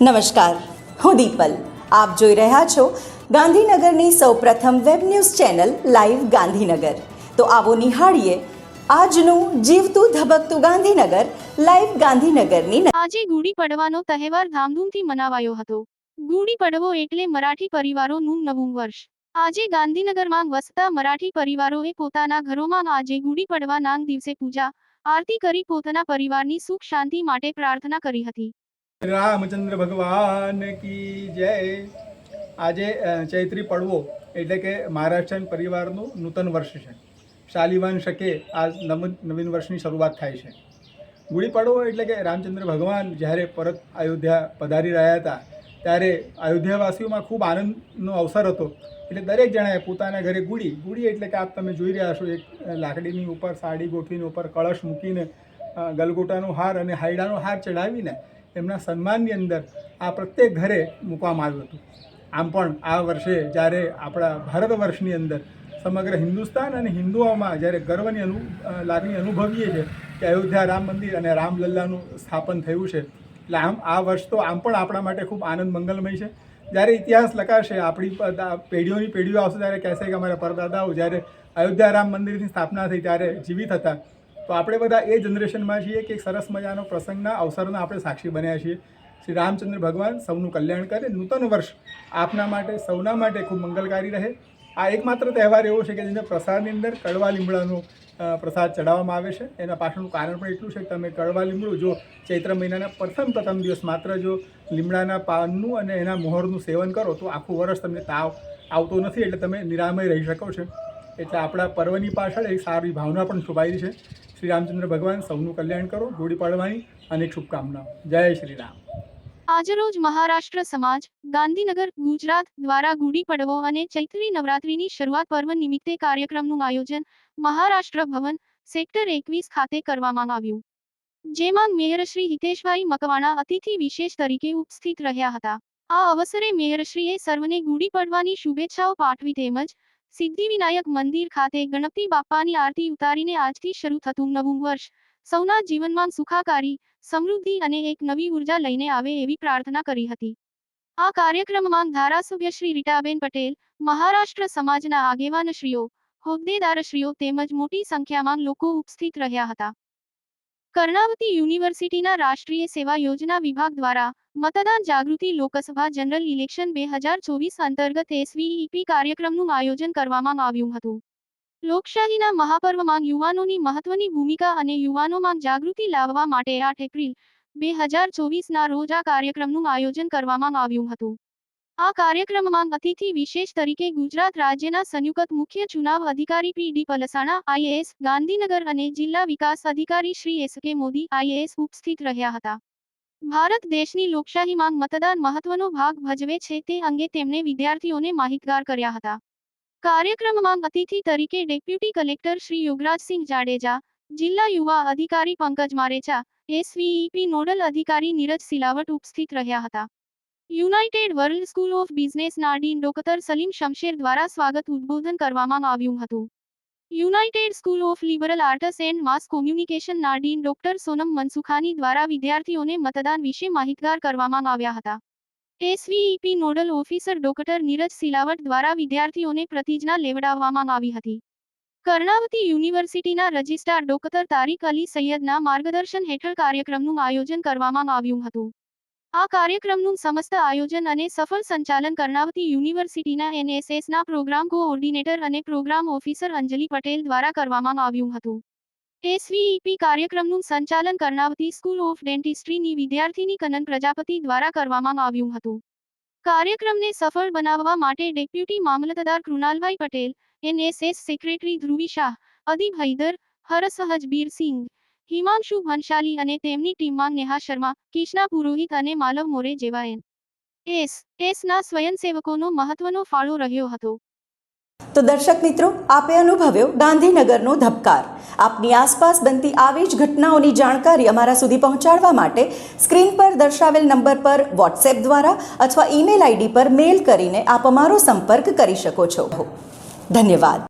નમસ્કાર. હું દીપલ. આપ જોઈ રહ્યા છો ગાંધીનગરની સૌપ્રથમ web news channel live Gandhinagar. તો આવો નિહાળીએ આજનું જીવતું ધબકતું ગાંધીનગર લાઈવ ગાંધીનગરની આજે ગુડી પડવાનો તહેવાર ધામધૂમથી મનાવાયો હતો. ગુડી પડવો એટલે મરાઠી પરિવારોનું નવું વર્ષ. આજે ગાંધીનગરમાં વસતા મરાઠી પરિવારોએ પોતાના ઘરોમાં આજે ગુડી પડવા પડવાના દિવસે પૂજા, આરતી કરી પોતાના પરિવારની સુખ શાંતિ માટે પ્રાર્થના કરી હતી. રામચંદ્ર ભગવાન કી જય. આજે ચૈત્રી પડવો એટલે કે મહારાષ્ટ્રીયન પરિવારનું નૂતન વર્ષ છે. શાલિવાન શકે આ નવ નવીન વર્ષની શરૂઆત થાય છે. ગુડી પડવો એટલે કે રામચંદ્ર ભગવાન જ્યારે પરત અયોધ્યા પધારી રહ્યા હતા, ત્યારે અયોધ્યાવાસીઓમાં ખૂબ આનંદનો અવસર હતો. એટલે દરેક જણાએ પોતાના ઘરે ગુડી ગુડી એટલે કે આપ તમે જોઈ રહ્યા છો, એક લાકડીની ઉપર, સાડી ગોઠવીને ઉપર કળશ મૂકીને ગલગોટાનો હાર અને હાયડાનો હાર ચડાવીને એમના સન્માનની અંદર આ પ્રત્યેક ઘરે મૂકવામાં આવ્યું હતું. આમ પણ આ વર્ષે જ્યારે આપણા ભારત વર્ષની અંદર સમગ્ર હિન્દુસ્તાન અને હિન્દુઓમાં જ્યારે ગર્વની અનુ લાગણી અનુભવીએ છીએ કે અયોધ્યા રામ મંદિર અને રામલલ્લાનું સ્થાપન થયું છે. એટલે આમ, આ વર્ષ તો આમ પણ આપણા માટે ખૂબ આનંદ મંગલમય છે. જ્યારે ઇતિહાસ લખાશે, આપણી પેઢીઓની પેઢીઓ આવશે ત્યારે કહેશે કે અમારા પરદાદાઓ જ્યારે અયોધ્યા રામ મંદિરની સ્થાપના થઈ ત્યારે જીવિત હતા. તો આપણે બધા એ જનરેશનમાં છીએ કે સરસ મજાનો પ્રસંગના અવસરના આપણે સાક્ષી બન્યા છીએ. શ્રી રામચંદ્ર ભગવાન સૌનું કલ્યાણ કરે. નૂતન વર્ષ આપના માટે, સૌના માટે ખૂબ મંગલકારી રહે. આ એકમાત્ર તહેવાર એવો છે કે જેને પ્રસાદની અંદર કડવા લીમડાનો પ્રસાદ ચડાવવામાં આવે છે. એના પાછળનું કારણ પણ એટલું છે કે તમે કડવા લીમડું જો ચૈત્ર મહિનાના પ્રથમ પ્રથમ દિવસ માત્ર જો લીમડાના પાનનું અને એના મોહરનું સેવન કરો, તો આખું વર્ષ તમને તાવ આવતો નથી, એટલે તમે નિરામય રહી શકો છો. એટલે આપણા પર્વની પાછળ એક સારી ભાવના પણ છુપાયેલી છે. શ્રી રામચંદ્ર ભગવાન સૌનું કલ્યાણ કરો, ગુડી પાડવાની અનેક શુભકામનાઓ. જય શ્રી રામ. આજરોજ મહારાષ્ટ્ર સમાજ, ગાંધીનગર, ગુજરાત દ્વારા ગુડી પડવો અને ચૈત્રી નવરાત્રીની શરૂઆત પર્વ નિમિત્તે કાર્યક્રમનું આયોજન મહારાષ્ટ્ર ભવન સેક્ટર એકવીસ ખાતે કરવામાં આવ્યું. જેમાં મેયર શ્રી હિતેશભાઈ મકવાણા અતિથિ વિશેષ તરીકે ઉપસ્થિત રહ્યા હતા. આ અવસરે મેયરશ્રીએ સર્વને ગુડી પડવાની શુભેચ્છાઓ પાઠવી તેમજ સિદ્ધિવિનાયક મંદિર ખાતે ગણપતિ બાપ્પાની આરતી ઉતારીને આજથી શરૂ થતું નવું વર્ષ. સૌના જીવનમાં સુખાકારી, સમૃદ્ધિ અને એક નવી ઊર્જા લઈને આવે એવી પ્રાર્થના કરી હતી. આ કાર્યક્રમમાં ધારાસભ્ય શ્રી રીટાબેન પટેલ, મહારાષ્ટ્ર સમાજના આગેવાનશ્રીઓ, હોદ્દેદારશ્રીઓ તેમજ મોટી સંખ્યામાં લોકો ઉપસ્થિત રહ્યા હતા. કર્ણાવતી યુનિવર્સિટીના રાષ્ટ્રીય સેવા યોજના વિભાગ દ્વારા મતદાન જાગૃતિ લોકસભા જનરલ ઇલેક્શન બે હજાર ચોવીસ અંતર્ગત એસવીઈપી કાર્યક્રમનું આયોજન કરવામાં આવ્યું હતું. લોકશાહીના મહાપર્વમાં યુવાનોની મહત્વની ભૂમિકા અને યુવાનોમાં જાગૃતિ લાવવા માટે આઠ એપ્રિલ બે હજાર ચોવીસના રોજ આ કાર્યક્રમનું આયોજન કરવામાં આવ્યું હતું. આ કાર્યક્રમમાં અતિથિ વિશેષ તરીકે ગુજરાત રાજ્યના સંયુક્ત મુખ્ય ચુનાવ અધિકારી P D Palsana IAS Gandhinagar અને જિલ્લા વિકાસ અધિકારી શ્રી એસ કે મોદી આઈએએસ ઉપસ્થિત રહ્યા હતા. ભારત દેશની લોકશાહીમાં મતદાન મહત્વનો ભાગ ભજવે છે તે અંગે તેમણે વિદ્યાર્થીઓને માહિતગાર કર્યા હતા. કાર્યક્રમમાં અતિથિ તરીકે ડેપ્યુટી કલેક્ટર શ્રી યુવરાજસિંહ જાડેજા, જિલ્લા યુવા અધિકારી પંકજ મારેચા એસવીઈપી નોડલ અધિકારી નીરજ સિલાવટ ઉપસ્થિત રહ્યા હતા. યુનાઇટેડ વર્લ્ડ સ્કૂલ ઓફ બિઝનેસના ડીન ડોક્ટર સલીમ શમશેર દ્વારા સ્વાગત ઉદ્બોધન કરવામાં આવ્યું હતું. United school of liberal arts and mass કોમ્યુનિકેશનના ડીન ડોક્ટર સોનમ મનસુખાની દ્વારા વિદ્યાર્થીઓને મતદાન વિશે માહિતગાર કરવામાં આવ્યા હતા. SVEEP nodal officer doctor Neeraj Silawat દ્વારા વિદ્યાર્થીઓને પ્રતિજ્ઞા લેવડાવવામાં આવી હતી. કર્ણાવતી યુનિવર્સિટીના રજિસ્ટ્રાર ડોક્ટર તારિક અલી સૈયદના માર્ગદર્શન હેઠળ કાર્યક્રમનું આયોજન કરવામાં આવ્યું હતું. આ કાર્યક્રમનું સમસ્ત આયોજન અને સફળ સંચાલન કરનાવતી યુનિવર્સિટીના એનએસએસના પ્રોગ્રામ કોઓર્ડિનેટર અને પ્રોગ્રામ ઓફિસર અંજલિ પટેલ દ્વારા કરવામાં આવ્યું હતું. એસવીઈપી કાર્યક્રમનું સંચાલન કરનાવતી સ્કૂલ ઓફ ડેન્ટિસ્ટ્રીની વિદ્યાર્થીની કનન પ્રજાપતિ દ્વારા કરવામાં આવ્યું હતું. કાર્યક્રમને સફળ બનાવવા માટે deputy Mamlatdar Krunalbhai Patel, NSS secretary Dhruvi Shah Adib Haider, Harsahaj Birsingh Himanshu Bhanshali અને તેમની ટીમમાં નેહા શર્મા, કિશના પુરોહિત અને માલવ મોરે જેવા એન એસ, એસના સ્વયંસેવકોનો મહત્વનો ફાળો રહ્યો હતો. તો દર્શક મિત્રો, આપે અનુભવ્યો ગાંધીનગરનો ધબકાર. આપની આસપાસ બનતી આવી જ ઘટનાઓની જાણકારી અમારા સુધી પહોંચાડવા માટે સ્ક્રીન પર દર્શાવેલ નંબર પર વોટ્સએપ દ્વારા અથવા ઈમેલ આઈડી પર મેલ કરીને આપ અમારો સંપર્ક કરી શકો છો. ધન્યવાદ.